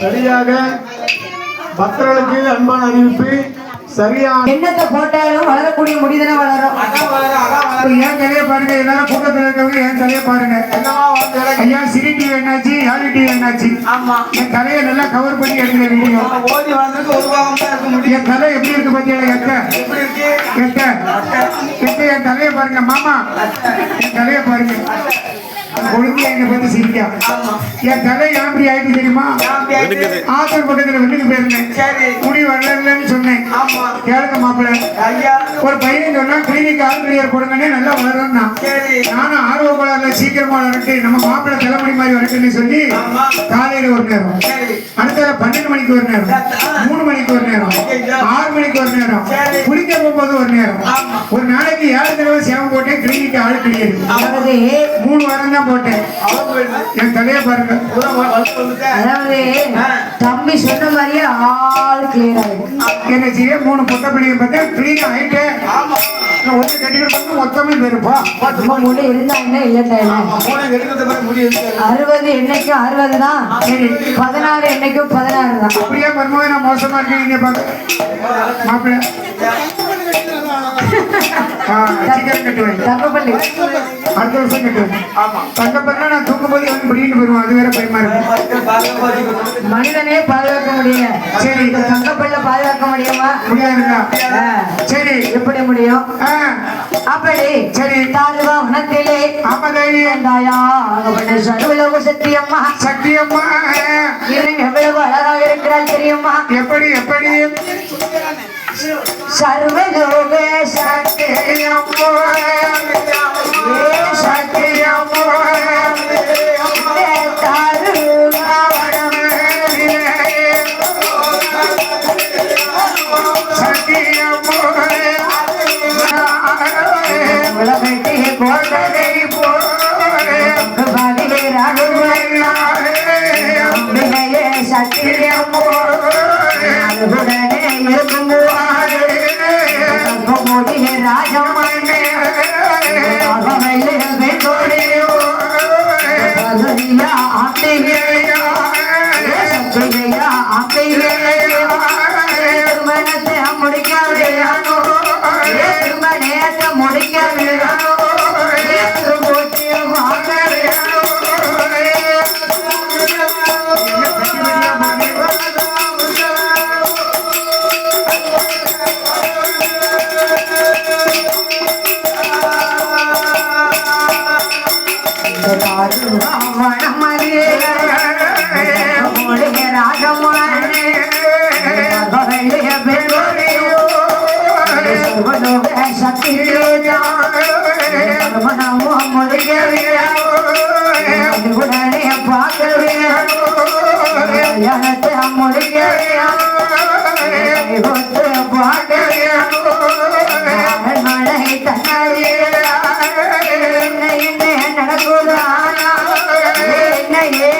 சரியாக பக்தர்களுக்கு அன்பான அறிவிப்பு. சரியான எண்ணத்தை போட்டாலும் வளரக்கூடிய முடிதானே வளரும். என் தலையை பாருங்க எல்லாரும் கூட்டத்தில் இருக்கவங்க என் தலையை பாருங்க. ஐயா சிரி டிவி என்னாச்சு யாரு டிவி என்னாச்சு? ஆமா. என் தலையை நல்லா கவர் பண்ணி எடுக்கிற வீடியோ என் தலை எப்படி இருக்கு பத்தியா எக்க எப்படி இருக்கு? எக்க எக்க என் தலையை பாருங்க மாமா. என் தலையை பாருங்க. கொழுந்து என்னை பத்தி சிரிக்கா. என் தலை ஏன் இப்படி ஆயிட்டு தெரியுமா? ஆத்தூர் பக்கத்துல வெள்ளுக்கு போயிருந்தேன். முடி வரலன்னு சொன்னேன். கேளுங்க மாப்பிள்ளை ஐயா. ஒரு பையன் சொன்னா கிளினிக் ஆள் கிளியர் கொடுங்கன்னே நல்லா வளரும்னா. சரி. நானும் ஆர்வ கோளாறுல சீக்கிரமா வளர்க்கு நம்ம மாப்பிள்ளை தலைமுடி மாதிரி வளர்க்குன்னு சொல்லி. காலையில ஒரு நேரம். அடுத்த பன்னெண்டு மணிக்கு ஒரு நேரம். மூணு மணிக்கு ஒரு நேரம். ஆறு மணிக்கு ஒரு நேரம். குளிக்க போகும்போது ஒரு நேரம். ஒரு நாளைக்கு ஏழு தடவை சேவம் போட்டேன் கிளினிக் ஆள் கிளியர் அதாவது மூணு வாரம் தான் போட்டேன். என் தலையை பாருங்க. அதாவது தம்பி சொன்ன மாதிரியே ஆள் கிளியர் ஆகும் என்ன செய்ய? மூணு பொட்ட பிள்ளைங்க பார்த்தா கிளீன் ஆயிட்டு ஆமா. ஒன்று கட்டிக்கிட்டு மொத்தமே போயிருப்பா நம்ம முடி இருந்தா என்ன இல்லட்டா என்ன? மூணு எடுக்கிறது பிறகு முடியுது அறுபது என்னைக்கும் அறுபது தான். பதினாறு என்னைக்கும் பதினாறு தான். அப்படியே மருமகன் நான் மோசமா இருக்கீங்க பாக்க. மாப்பிள்ள. ஆ, சீக்கிரம் கட்டுவேன் தங்கப்பள்ளி. அடுத்த வருஷம் கட்டுவேன் ஆமா. தங்கப்பண்ணா நான் தூக்கும்போது இவன் பிடிக்கிட்டு போயிருவான் அது வேற பயமா இருக்கு. மனிதனே பாதுகாக்க முடியல. சரி. இந்த தங்கப்பள்ள பாதுகாக்க முடியுமா? முடியாதுங்களா சரி. எப்படி முடியும்? அப்படி சரி. தாழ்வா உனத்திலே ஆமதாயி தாயா சர்வலோக சத்தியம்மா. இவன் எவ்வளவு அழகாக இருக்கிறாள் தெரியுமா? எப்படி எப்படி? சர்வலோக சத்தியம்மா ஏ சத்தியம்மா உலகத்தை போட்டதை பாடியே ராகுமையே சத்தியம். ராஜமண்ணே மழை தன்னாலே என்ன என்ன